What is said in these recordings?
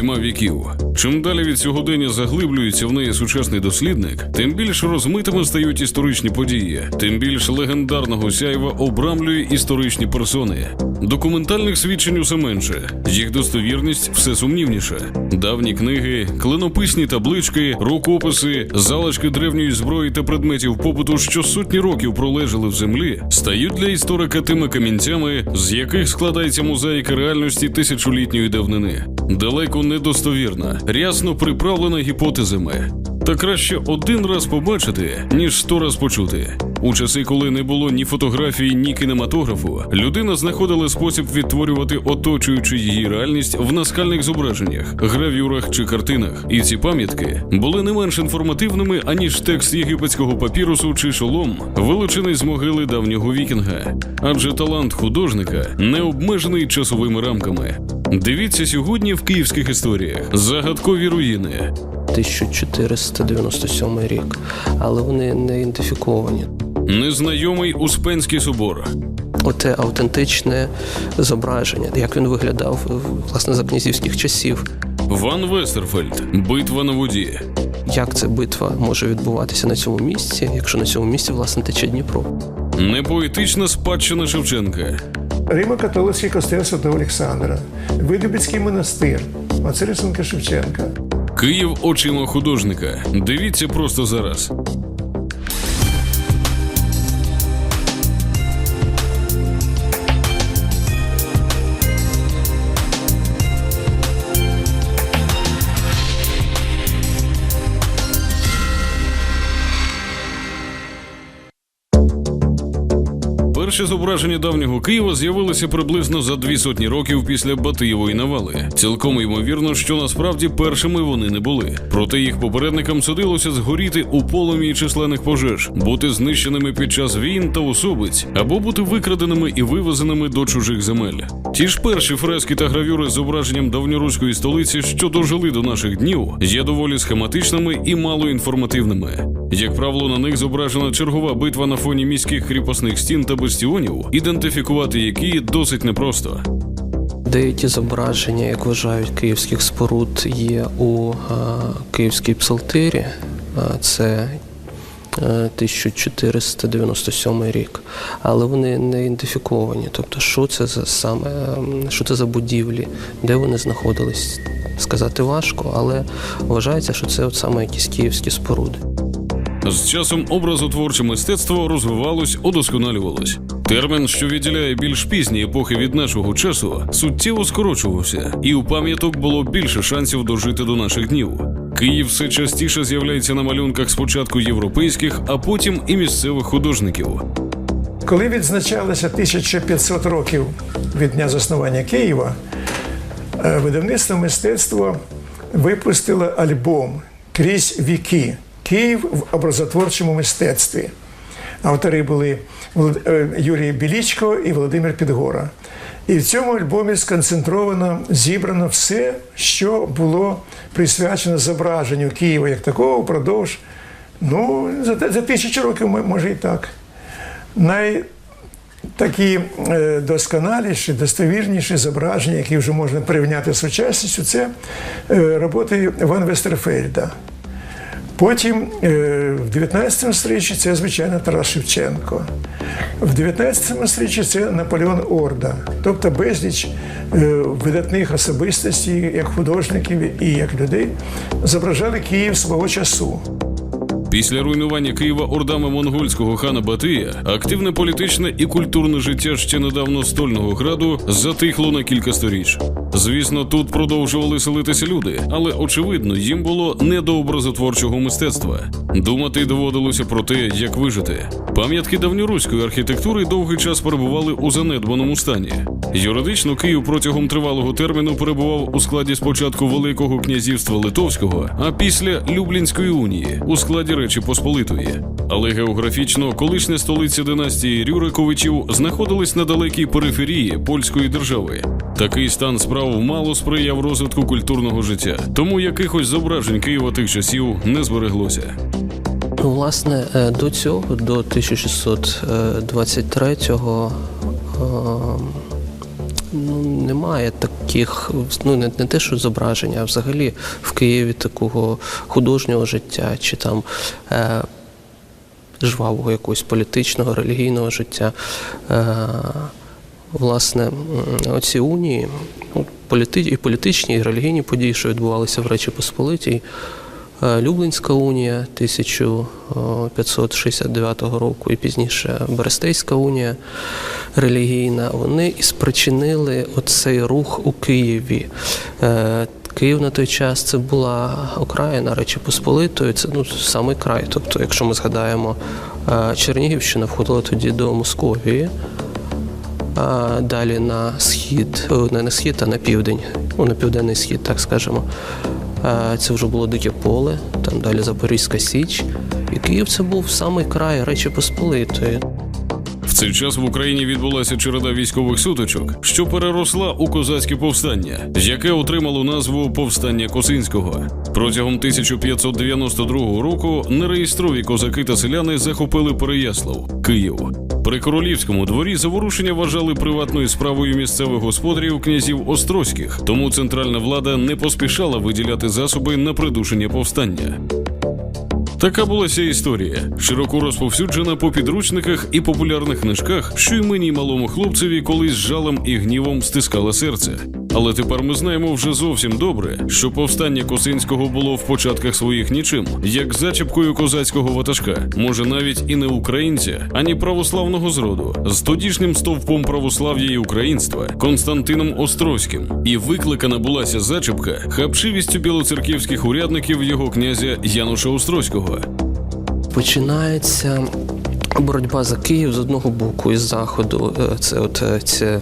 п'ятьма віків. Чим далі від сьогодення заглиблюється в неї сучасний дослідник, тим більш розмитими стають історичні події, тим більш легендарного сяйва обрамлює історичні персони. Документальних свідчень усе менше, їх достовірність все сумнівніша. Давні книги, клинописні таблички, рукописи, залишки древньої зброї та предметів побуту, що сотні років пролежали в землі, стають для історика тими камінцями, з яких складається мозаїка реальності тисячолітньої давнини. Далеко недостовірна, рясно приправлена гіпотезами. Та краще один раз побачити, ніж сто раз почути. У часи, коли не було ні фотографії, ні кінематографу, людина знаходила спосіб відтворювати оточуючу її реальність в наскальних зображеннях, гравюрах чи картинах. І ці пам'ятки були не менш інформативними, аніж текст єгипетського папірусу чи шолом, вилучений з могили давнього вікінга. Адже талант художника не обмежений часовими рамками. Дивіться сьогодні в київських історіях загадкові руїни, 1497 рік, але вони не ідентифіковані. незнайомий Успенський собор, Оте автентичне зображення, як він виглядав власне за князівських часів. Ван Вестерфельд, битва на воді. Як ця битва може відбуватися на цьому місці, якщо на цьому місці власне тече Дніпро? Непоетична спадщина Шевченка, Римо-католицький костел Святого Олександра, Видубицький монастир, оце рисунки Шевченка. Київ очима художника. Дивіться просто зараз. Перші зображення давнього Києва з'явилися приблизно за дві сотні років після Батиєвої навали. Цілком ймовірно, що насправді першими вони не були. Проте їх попередникам судилося згоріти у полум'ї численних пожеж, бути знищеними під час війн та особиць, або бути викраденими і вивезеними до чужих земель. Ті ж перші фрески та гравюри з зображенням давньоруської столиці, що дожили до наших днів, є доволі схематичними і малоінформативними. Як правило, на них зображена чергова битва на фоні міських кріпосних стін та бастіонів, ідентифікувати які досить непросто. Деякі зображення, як вважають київських споруд, є у е, Київській псалтирі. Е, Це е, 1497 рік, але вони не ідентифіковані. Тобто, що це за саме, ем, що це за будівлі, де вони знаходились, сказати важко, але вважається, що це от саме якісь київські споруди. З часом образотворче мистецтво розвивалось, удосконалювалось. Термін, що відділяє більш пізні епохи від нашого часу, суттєво скорочувався, і у пам'яток було більше шансів дожити до наших днів. Київ все частіше з'являється на малюнках спочатку європейських, а потім і місцевих художників. Коли відзначалося 1500 років від дня заснування Києва, е, видавництво мистецтво випустило альбом Крізь віки Київ в образотворчому мистецтві. Автори були е, Юрій Білічко і Володимир Підгора. І в цьому альбомі сконцентровано, зібрано все, що було присвячено зображенню Києва як такого впродовж ну, за, за тисячу років, може і так. Най, такі е, досконаліші, достовірніші зображення, які вже можна порівняти з сучасністю, це е, роботи Ван Вестерфельда. Потім е, в 19 стрічі це, звичайно, Тарас Шевченко. В 19 стрічі це Наполеон Орда, тобто безліч е, видатних особистостей, як художників і як людей, зображали Київ свого часу. Після руйнування Києва ордами монгольського хана Батия активне політичне і культурне життя ще недавно стольного граду затихло на кілька сторіч. Звісно, тут продовжували селитися люди, але очевидно, їм було не до образотворчого мистецтва. Думати доводилося про те, як вижити. Пам'ятки давньоруської архітектури довгий час перебували у занедбаному стані. Юридично Київ протягом тривалого терміну перебував у складі спочатку Великого князівства Литовського, а після Люблінської унії у складі Речі Посполитої. Але географічно колишня столиця династії Рюриковичів знаходилась на далекій периферії польської держави. Такий стан справ мало сприяв розвитку культурного життя, тому якихось зображень Києва тих часів не збереглося. Власне, е, до цього, до 1623-го, е, ну, немає таких, ну не, не те, що зображення, а взагалі в Києві такого художнього життя чи там. Е, жвавого якогось політичного, релігійного життя. Е, власне, оці унії, ну, і політичні, і релігійні події, що відбувалися в Речі Посполитій, е, Люблінська унія 1569 року і пізніше Берестейська унія релігійна, вони і спричинили оцей рух у Києві. Е, Київ на той час це була окраїна Речі Посполитої, це ну, самий край. Тобто, якщо ми згадаємо, е, Чернігівщина входила тоді до Московії, а далі на схід, не на схід, а на південь, ну, на південний схід, так скажемо. Е, Це вже було дике поле, там далі Запорізька Січ. І Київ це був самий край Речі Посполитої. В цей час в Україні відбулася череда військових сутичок, що переросла у козацьке повстання, яке отримало назву Повстання Косинського. Протягом 1592 року нереєстрові козаки та селяни захопили Переяслав, Київ. При королівському дворі заворушення вважали приватною справою місцевих господарів князів Острозьких, тому центральна влада не поспішала виділяти засоби на придушення повстання. Така була ця історія, широко розповсюджена по підручниках і популярних книжках, що й мені малому хлопцеві колись жалем і гнівом стискала серце. Але тепер ми знаємо вже зовсім добре, що повстання Косинського було в початках своїх нічим, як зачіпкою козацького ватажка, може навіть і не українця, ані православного зроду, з тодішнім стовпом православ'я і українства Константином Острозьким. І викликана булася зачіпка хапчивістю білоцерківських урядників його князя Януша Острозького. Починається боротьба за Київ з одного боку і з заходу. Е, Це от це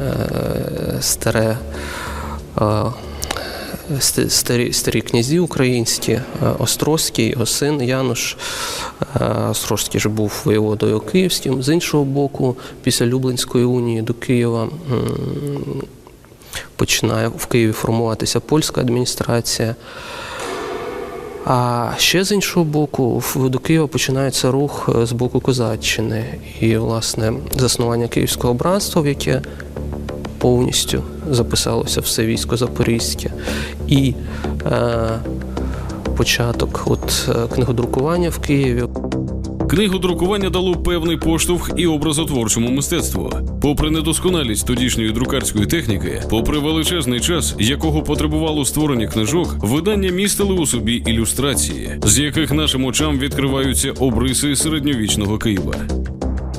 е, старе. е, Старі, старі князі українські, Острозький, його син Януш. Острозький ж був воєводою київським. З іншого боку, після Люблинської унії до Києва починає в Києві формуватися польська адміністрація. А ще з іншого боку, до Києва починається рух е, з боку Козаччини і, власне, заснування Київського братства, в яке повністю записалося все військо Запорізьке. І е, початок от, е, книгодрукування в Києві. Книгодрукування дало певний поштовх і образотворчому мистецтву. Попри недосконалість тодішньої друкарської техніки, попри величезний час, якого потребувало створення книжок, видання містили у собі ілюстрації, з яких нашим очам відкриваються обриси середньовічного Києва.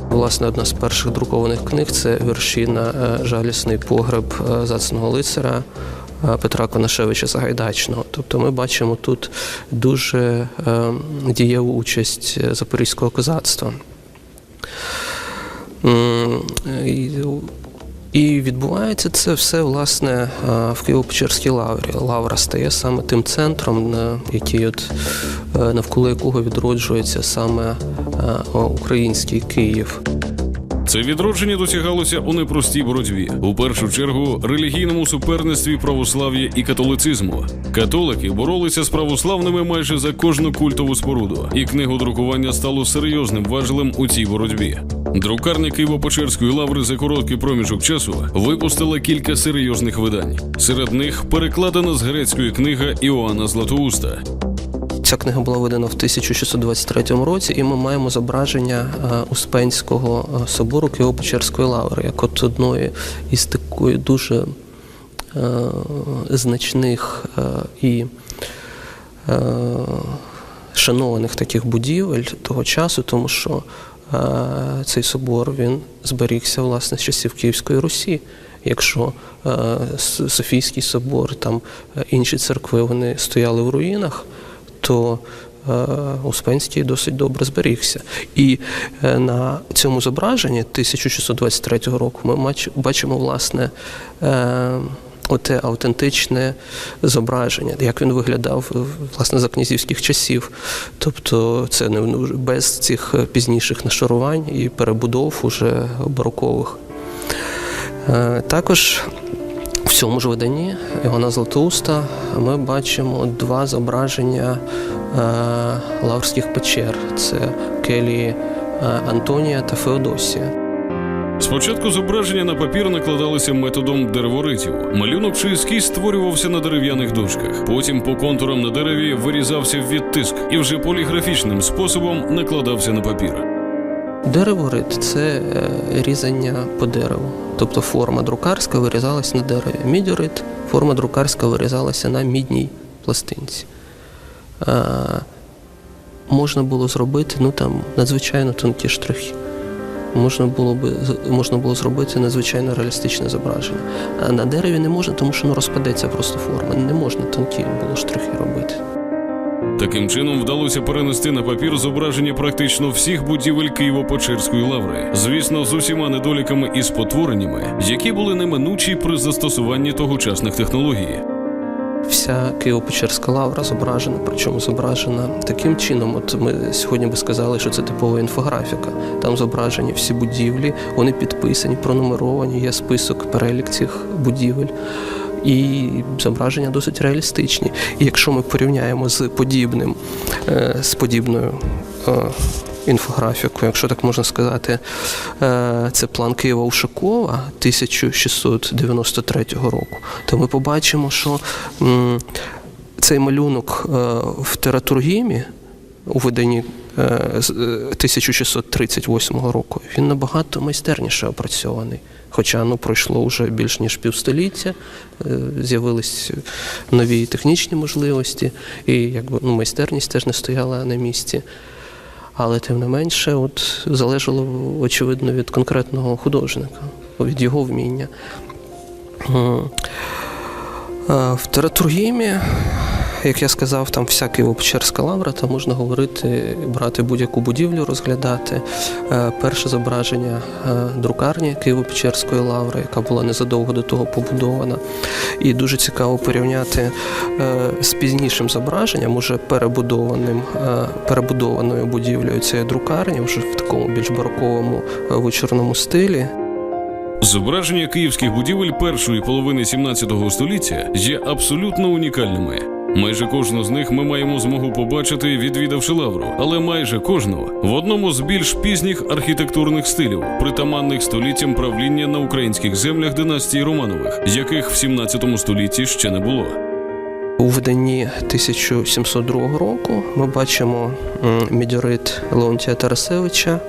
Власне, одна з перших друкованих книг це вірші на е, жалісний погреб е, зацного лицаря Петра Конашевича Сагайдачного. Тобто ми бачимо тут дуже е, дієву участь е, запорізького козацтва. І- відбувається це все власне е, в Києво-Печерській лаврі. Лавра стає саме тим центром, який от е, навколо якого відроджується саме е, український Київ. Це відродження досягалося у непростій боротьбі. У першу чергу релігійному суперництві православ'я і католицизму. Католики боролися з православними майже за кожну культову споруду, і книгодрукування стало серйозним важелем у цій боротьбі. Друкарня Києво-Печерської лаври за короткий проміжок часу випустила кілька серйозних видань. Серед них перекладена з грецької книга Іоанна Златоуста. Ця книга була видана в 1623 році, і ми маємо зображення е, Успенського е, собору Києво-Печерської лаври, як от одної із такої дуже е, значних і шанованих таких будівель того часу, тому що цей собор він зберігся власне з часів Київської Русі. Якщо Софійський собор, там інші церкви вони стояли в руїнах, то е, Успенський досить добре зберігся. І е, на цьому зображенні 1623 року ми бачимо власне. Е, Оте автентичне зображення, як він виглядав власне за князівських часів. Тобто це не ну, без цих пізніших нашарувань і перебудов уже барокових. Також в цьому ж виданні Івана Златоуста ми бачимо два зображення е, лаврських печер: це келії е, Антонія та Феодосія. Спочатку зображення на папір накладалися методом дереворитів. Малюнок чи ескіз створювався на дерев'яних дошках. Потім по контурам на дереві вирізався відтиск і вже поліграфічним способом накладався на папір. Дереворит це е, різання по дереву. Тобто форма друкарська вирізалася на дереві. Мідіорит форма друкарська вирізалася на мідній пластинці. Е, можна було зробити ну, там, надзвичайно тонкі штрихи. Можна було би можна було зробити надзвичайно реалістичне зображення. А на дереві не можна, тому що ну, розпадеться просто форма. Не можна тонкі було штрихи робити. Таким чином вдалося перенести на папір зображення практично всіх будівель Києво-Печерської лаври, звісно, з усіма недоліками і спотвореннями, які були неминучі при застосуванні тогочасних технологій. Вся Києво-Печерська лавра зображена, причому зображена таким чином. От ми сьогодні би сказали, що це типова інфографіка. Там зображені всі будівлі, вони підписані, пронумеровані, є список, перелік цих будівель. І зображення досить реалістичні. І якщо ми порівняємо з подібним, е, з подібною е, інфографікою, якщо так можна сказати, е, це план Києва Ушакова 1693 року, то ми побачимо, що цей малюнок в тератургімі у виданні 1638 року він набагато майстерніше опрацьований. Хоча ну, пройшло вже більш ніж півстоліття, е, з'явились нові технічні можливості, і якби ну, майстерність теж не стояла на місці. Але тим не менше, от залежало очевидно від конкретного художника, від його вміння. Е, В тератургімі, як я сказав, там вся Києво-Печерська лавра, там можна говорити, брати будь-яку будівлю, розглядати. Е, Перше зображення е, друкарні Києво-Печерської лаври, яка була незадовго до того побудована. І дуже цікаво порівняти е, з пізнішим зображенням, уже перебудованим, перебудованою будівлею цієї друкарні, вже в такому більш бароковому вечорному стилі. Зображення київських будівель першої половини 17 століття є абсолютно унікальними. Майже кожну з них ми маємо змогу побачити, відвідавши лавру, але майже кожного в одному з більш пізніх архітектурних стилів, притаманних століттям правління на українських землях династії Романових, яких в 17 столітті ще не було. У виданні 1702 року ми бачимо м, мідіорит Леонтія Тарасевича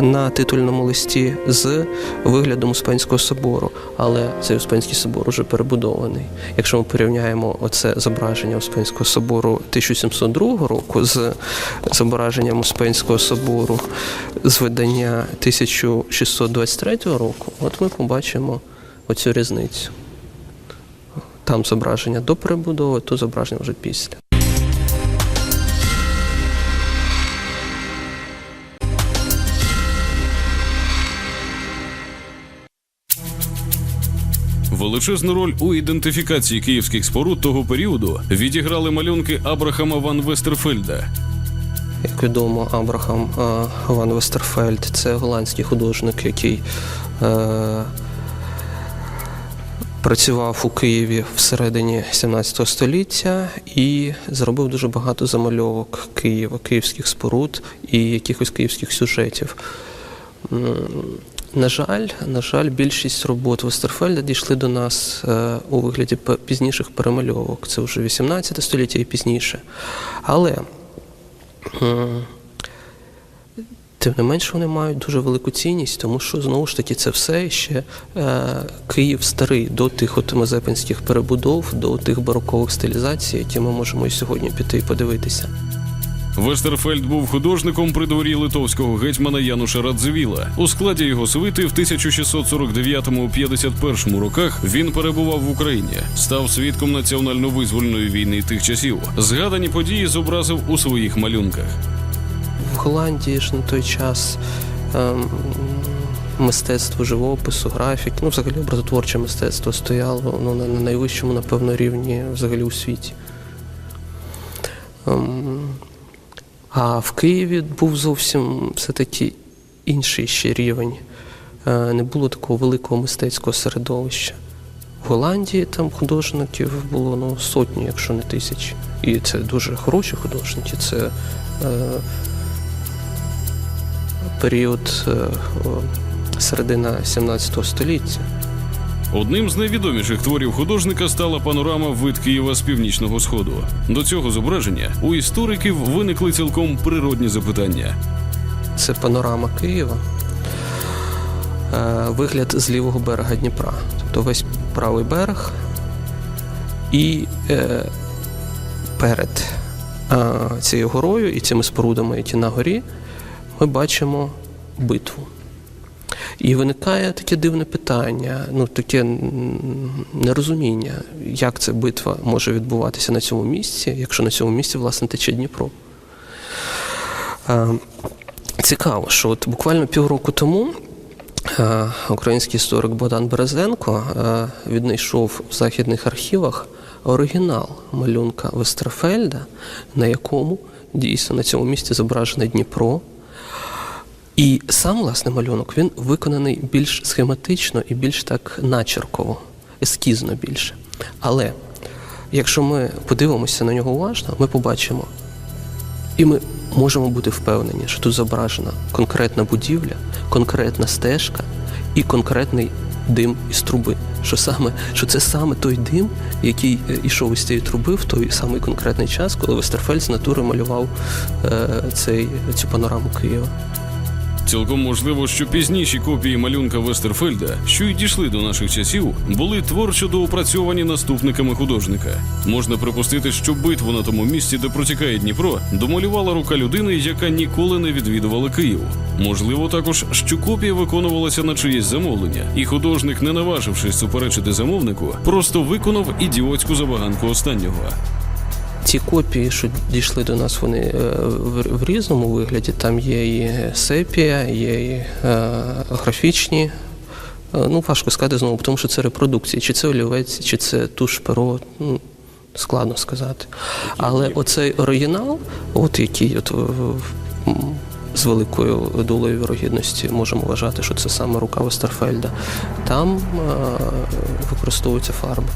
на титульному листі з виглядом Успенського собору, але цей Успенський собор уже перебудований. Якщо ми порівняємо оце зображення Успенського собору 1702 року з зображенням Успенського собору з видання 1623 року, от ми побачимо оцю різницю. Там зображення до перебудови, тут зображення вже після. Величезну роль у ідентифікації київських споруд того періоду відіграли малюнки Абрахама ван Вестерфельда. Як відомо, Абрахам е, Ван Вестерфельд це голландський художник, який е, працював у Києві всередині 17 століття і зробив дуже багато замальовок Києва, київських споруд і якихось київських сюжетів. На жаль, на жаль, більшість робот Вестерфельда дійшли до нас е, у вигляді пізніших перемальовок. Це вже 18 століття і пізніше. Але. Тим не менше вони мають дуже велику цінність, тому що знову ж таки це все ще е, Київ старий до тих от мазепинських перебудов, до тих барокових стилізацій, які ми можемо і сьогодні піти і подивитися. Вестерфельд був художником при дворі литовського гетьмана Януша Радзивіла. У складі його свити в 1649-51 роках він перебував в Україні, став свідком національно-визвольної війни тих часів. Згадані події зобразив у своїх малюнках. В Голландії ж на той час ем, мистецтво живопису, графіки, ну взагалі образотворче мистецтво стояло ну, на, на найвищому, напевно, рівні взагалі у світі. Ем, а в Києві був зовсім все-таки інший ще рівень. Е, Не було такого великого мистецького середовища. В Голландії там художників було ну, сотні, якщо не тисячі. І це дуже хороші художники. Це е, період е, середина 17 століття. Одним з найвідоміших творів художника стала панорама вид Києва з північного сходу. До цього зображення у істориків виникли цілком природні запитання. Це панорама Києва. Е, Вигляд з лівого берега Дніпра. Тобто весь правий берег. І е, перед цією горою і цими спорудами, які на горі, ми бачимо битву. І виникає таке дивне питання, ну таке нерозуміння, як ця битва може відбуватися на цьому місці, якщо на цьому місці, власне, тече Дніпро. Цікаво, що от буквально півроку тому український історик Богдан Березенко віднайшов в західних архівах оригінал малюнка Вестерфельда, на якому дійсно на цьому місці зображене Дніпро. І сам власне малюнок він виконаний більш схематично і більш так начерково, ескізно більше. Але якщо ми подивимося на нього уважно, ми побачимо і ми можемо бути впевнені, що тут зображена конкретна будівля, конкретна стежка і конкретний дим із труби. Що саме, що це саме той дим, який е, ішов із цієї труби в той самий конкретний час, коли Вестерфельд з натури малював е, цей, цю панораму Києва. Цілком можливо, що пізніші копії малюнка Вестерфельда, що й дійшли до наших часів, були творчо доопрацьовані наступниками художника. Можна припустити, що битву на тому місці, де протікає Дніпро, домалювала рука людини, яка ніколи не відвідувала Київ. Можливо, також, що копія виконувалася на чиєсь замовлення, і художник, не наважившись суперечити замовнику, просто виконав ідіотську забаганку останнього. Ці копії, що дійшли до нас, вони е, в, різному вигляді. Там є і сепія, є і е, графічні. Е, Ну, важко сказати знову, тому що це репродукції. Чи це олівець, чи це туш перо. Ну, складно сказати. Але оцей оригінал, от який от, з великою долею вірогідності можемо вважати, що це саме рука Вестерфельда, там використовуються фарби.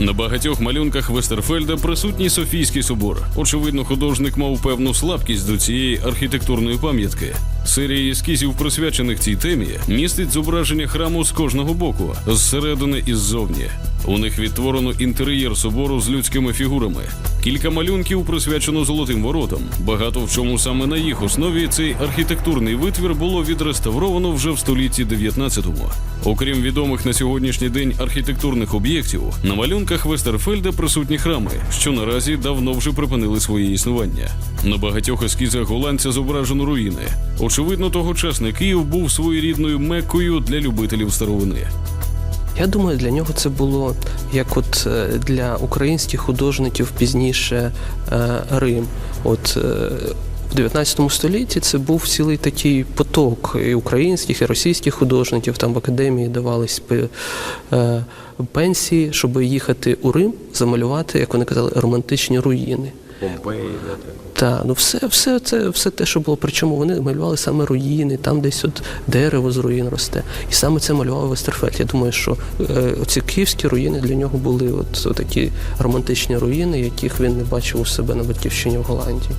На багатьох малюнках Вестерфельда присутній Софійський собор. Очевидно, художник мав певну слабкість до цієї архітектурної пам'ятки. Серія ескізів, присвячених цій темі, містить зображення храму з кожного боку, зсередини і ззовні. У них відтворено інтер'єр собору з людськими фігурами. Кілька малюнків присвячено золотим воротам. Багато в чому саме на їх основі цей архітектурний витвір було відреставровано вже в столітті 19-му. Окрім відомих на сьогоднішній день архітектурних об'єктів, на малюнках Вестерфельда присутні храми, що наразі давно вже припинили своє існування. На багатьох ескізах голландця зображено руїни. Очевидно, тогочасний Київ був своєрідною меккою для любителів старовини. Я думаю, для нього це було як от е, для українських художників пізніше е, Рим. От е, в 19 столітті це був цілий такий поток і українських, і російських художників. Там в академії давались пенсії, щоб їхати у Рим, замалювати, як вони казали, романтичні руїни. Помпеї. Так, ну все, все це, все те, що було. Причому вони малювали саме руїни, там десь от дерево з руїн росте. І саме це малював Вестерфельд. Я думаю, що е, оці київські руїни для нього були от, от такі романтичні руїни, яких він не бачив у себе на батьківщині в Голландії.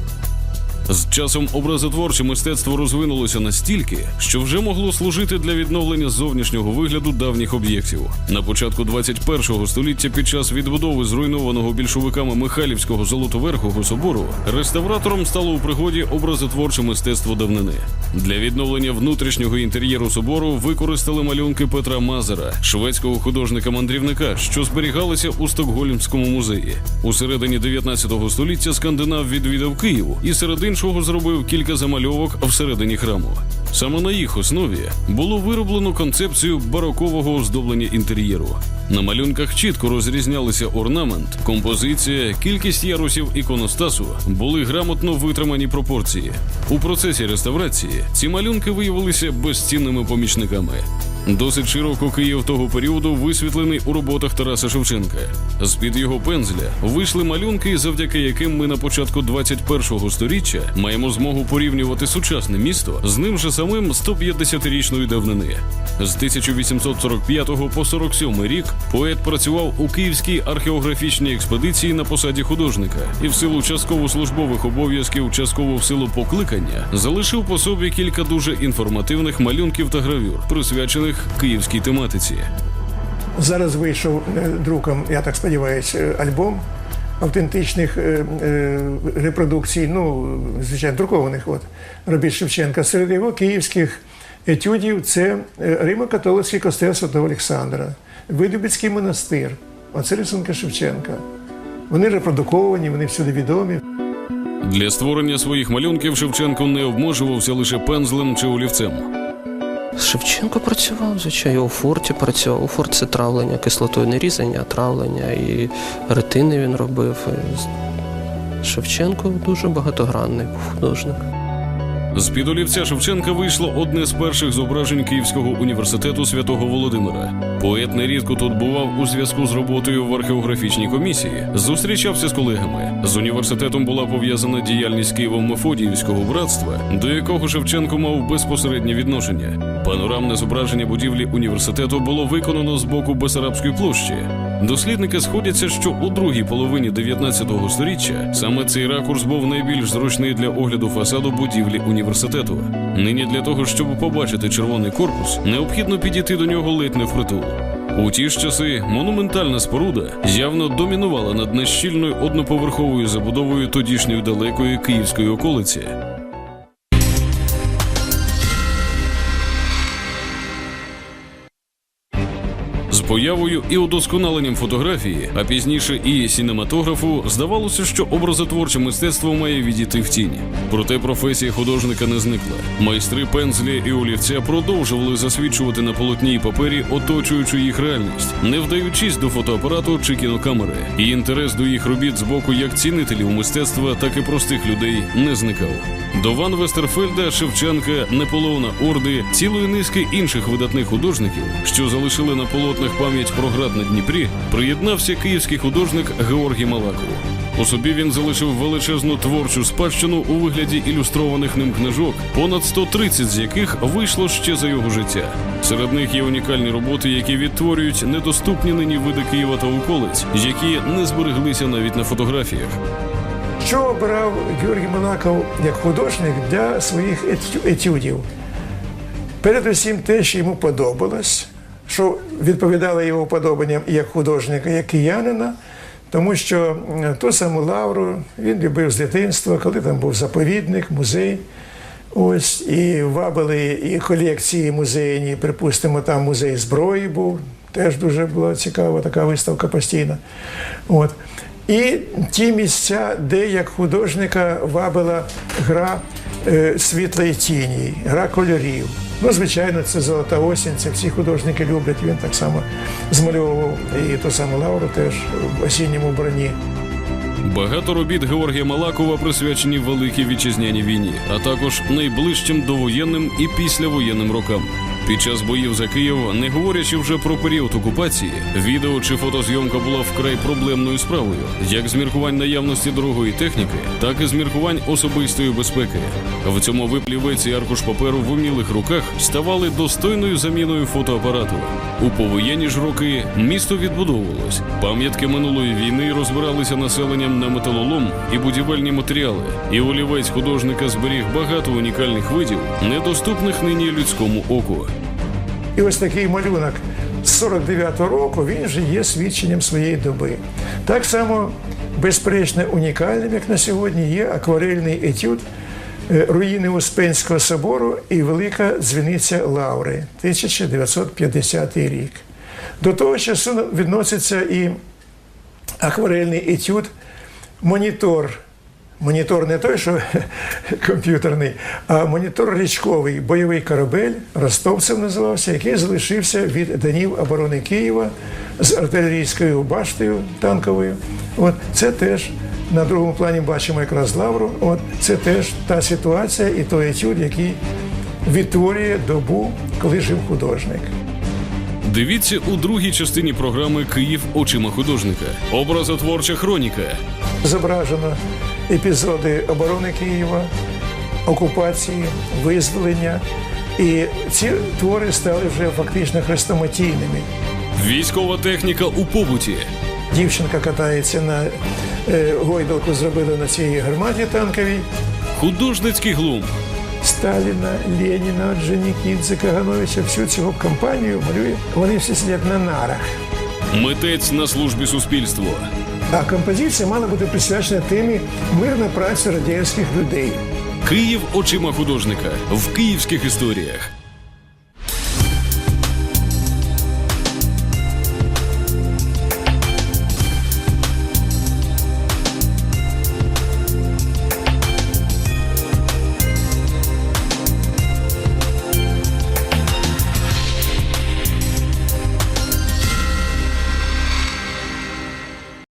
З часом образотворче мистецтво розвинулося настільки, що вже могло служити для відновлення зовнішнього вигляду давніх об'єктів. На початку 21-го століття, під час відбудови зруйнованого більшовиками Михайлівського Золотоверхого собору, реставратором стало у пригоді образотворче мистецтво давнини. Для відновлення внутрішнього інтер'єру собору використали малюнки Петра Мазера, шведського художника-мандрівника, що зберігалися у Стокгольмському музеї. У середині 19 століття скандинав відвідав Київ і серед іншого зробив кілька замальовок всередині храму. Саме на їх основі було вироблено концепцію барокового оздоблення інтер'єру. На малюнках чітко розрізнялися орнамент, композиція, кількість ярусів іконостасу були грамотно витримані пропорції. У процесі реставрації ці малюнки виявилися безцінними помічниками. Досить широко Київ того періоду висвітлений у роботах Тараса Шевченка. З-під його пензля вийшли малюнки, завдяки яким ми на початку 21-го сторіччя маємо змогу порівнювати сучасне місто з ним же самим 150-річної давнини. З 1845 по 47 рік поет працював у Київській археографічній експедиції на посаді художника і в силу частково службових обов'язків, частково в силу покликання, залишив по собі кілька дуже інформативних малюнків та гравюр, присвячених київській тематиці. Зараз вийшов е, друком, я так сподіваюся, альбом автентичних е, е, репродукцій, ну, звичайно, друкованих от, робіт Шевченка. Серед його київських етюдів це Римо-католицький костел Святого Олександра, Видубицький монастир. Оце рисунки Шевченка. Вони репродуковані, вони всюди відомі. Для створення своїх малюнків Шевченко не обмежувався лише пензлем чи олівцем. Шевченко працював, звичайно, у форті працював. У форт це травлення, кислотою не різання, а травлення. І ретини він робив. Шевченко дуже багатогранний був художник. З-під олівця Шевченка вийшло одне з перших зображень Київського університету святого Володимира. Поет нерідко тут бував у зв'язку з роботою в археографічній комісії, зустрічався з колегами. З університетом була пов'язана діяльність Києво-Мефодіївського братства, до якого Шевченко мав безпосереднє відношення. Панорамне зображення будівлі університету було виконано з боку Бесарабської площі. Дослідники сходяться, що у другій половині 19 століття саме цей ракурс був найбільш зручний для огляду фасаду будівлі університету. Нині для того, щоб побачити червоний корпус, необхідно підійти до нього ледь не впритул. У ті ж часи монументальна споруда явно домінувала над нещільною одноповерховою забудовою тодішньої далекої київської околиці. Появою і удосконаленням фотографії, а пізніше і сінематографу, здавалося, що образотворче мистецтво має відійти в тінь. Проте професія художника не зникла. Майстри пензля і олівця продовжували засвідчувати на полотні й папері оточуючу їх реальність, не вдаючись до фотоапарату чи кінокамери. І інтерес до їх робіт з боку як цінителів мистецтва, так і простих людей не зникав. До Ван Вестерфельда, Шевченка, Наполеона Орди, цілої низки інших видатних художників, що залишили на полотнах пам'ять про град на Дніпрі, приєднався київський художник Георгій Малаков. У собі він залишив величезну творчу спадщину у вигляді ілюстрованих ним книжок, понад 130 з яких вийшло ще за його життя. Серед них є унікальні роботи, які відтворюють недоступні нині види Києва та околиць, які не збереглися навіть на фотографіях. Що обирав Георгій Малаков як художник для своїх етю- етюдів? Передусім те, що йому подобалось, що відповідало його вподобанням як художника, як киянина, тому що ту саму лавру він любив з дитинства, коли там був заповідник, музей. Ось і вабили і колекції музейні. Припустимо, там музей зброї був. Теж дуже була цікава така виставка постійна. От. І ті місця, де як художника вабила гра е, світла і тіні, гра кольорів. Ну, звичайно, це золота осінь, це всі художники люблять. Він так само змальовував і ту саму лавру теж в осінньому вбранні. Багато робіт Георгія Малакова присвячені Великій вітчизняній війні, а також найближчим довоєнним і післявоєнним рокам. Під час боїв за Київ, не говорячи вже про період окупації, відео чи фотозйомка була вкрай проблемною справою, як з міркувань наявності дорогої техніки, так і з міркувань особистої безпеки. В цьому виплівець і аркуш паперу в умілих руках ставали достойною заміною фотоапарату. У повоєнні ж роки місто відбудовувалось. Пам'ятки минулої війни розбиралися населенням на металолом і будівельні матеріали. І олівець художника зберіг багато унікальних видів, недоступних нині людському оку. І ось такий малюнок з 49-го року він вже є свідченням своєї доби. Так само, безперечно, унікальним, як на сьогодні, є акварельний етюд е, руїни Успенського собору і Велика дзвіниця Лаври, 1950 рік. До того часу відноситься і акварельний етюд монітор. Монітор не той, що комп'ютерний, а монітор річковий бойовий корабель, Ростовцев називався, який залишився від данів оборони Києва з артилерійською баштою танковою. От це теж на другому плані бачимо якраз лавру. От це теж та ситуація і той етюд, який відтворює добу, коли жив художник. Дивіться у другій частині програми Київ очима художника. Образотворча хроніка. Зображено епізоди оборони Києва, окупації, визволення. І ці твори стали вже фактично хрестоматійними. Військова техніка у побуті. Дівчинка катається на е, гойдалку, зробили на цій гарматі танковій. Художницький глум. Сталіна, Леніна, Джанікідзе, Кагановича, всю цю компанію малює. Вони всі сидять на нарах. Митець на службі суспільству. А композиція мала бути присвячена темі мирна праця радянських людей. Київ очима художника в київських історіях.